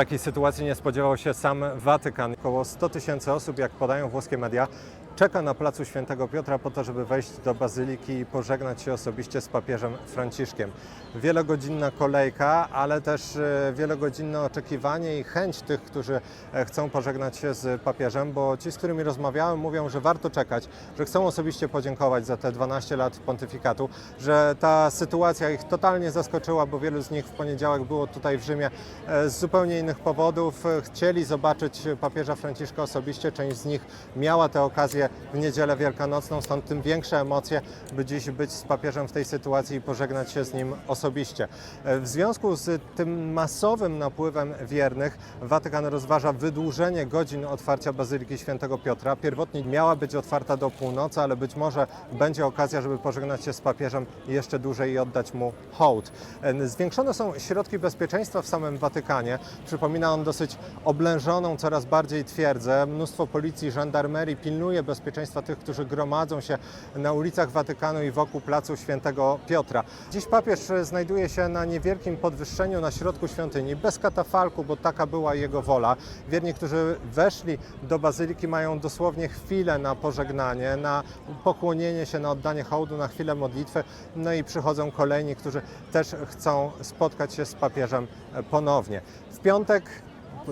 Takiej sytuacji nie spodziewał się sam Watykan. Około 100 tysięcy osób, jak podają włoskie media, czeka na placu Świętego Piotra po to, żeby wejść do bazyliki i pożegnać się osobiście z papieżem Franciszkiem. Wielogodzinna kolejka, ale też e, wielogodzinne oczekiwanie i chęć tych, którzy e, chcą pożegnać się z papieżem, bo ci, z którymi rozmawiałem, mówią, że warto czekać, że chcą osobiście podziękować za te 12 lat pontyfikatu, że ta sytuacja ich totalnie zaskoczyła, bo wielu z nich w poniedziałek było tutaj w Rzymie e, z zupełnie innych powodów. Chcieli zobaczyć papieża Franciszka osobiście, część z nich miała tę okazję w niedzielę wielkanocną, stąd tym większe emocje, by dziś być z papieżem w tej sytuacji i pożegnać się z nim osobiście. E, W związku z tym masowym napływem wiernych, Watykan rozważa wydłużenie godzin otwarcia Bazyliki Świętego Piotra. Pierwotnie miała być otwarta do północy, ale być może będzie okazja, żeby pożegnać się z papieżem jeszcze dłużej i oddać mu hołd. E, Zwiększone są środki bezpieczeństwa w samym Watykanie. Przypomina on dosyć oblężoną coraz bardziej twierdzę. Mnóstwo policji, żandarmerii pilnuje bezpieczeństwa tych, którzy gromadzą się na ulicach Watykanu i wokół placu Świętego Piotra. Dziś papież znajduje się na niewielkim podwyższeniu na środku świątyni, bez katafalku, bo taka była jego wola. Wierni, którzy weszli do bazyliki, mają dosłownie chwilę na pożegnanie, na pokłonienie się, na oddanie hołdu, na chwilę modlitwy. No i przychodzą kolejni, którzy też chcą spotkać się z papieżem ponownie. W piątek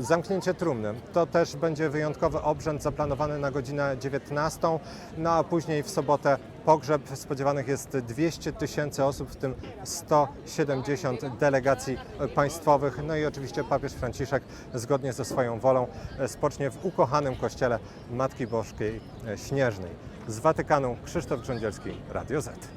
Zamknięcie trumny to też będzie wyjątkowy obrzęd zaplanowany na godzinę 19, no a później w sobotę pogrzeb. Spodziewanych jest 200 tysięcy osób, w tym 170 delegacji państwowych. No i oczywiście papież Franciszek zgodnie ze swoją wolą spocznie w ukochanym kościele Matki Bożkiej Śnieżnej. Z Watykanu Krzysztof Grządzielski, Radio Z.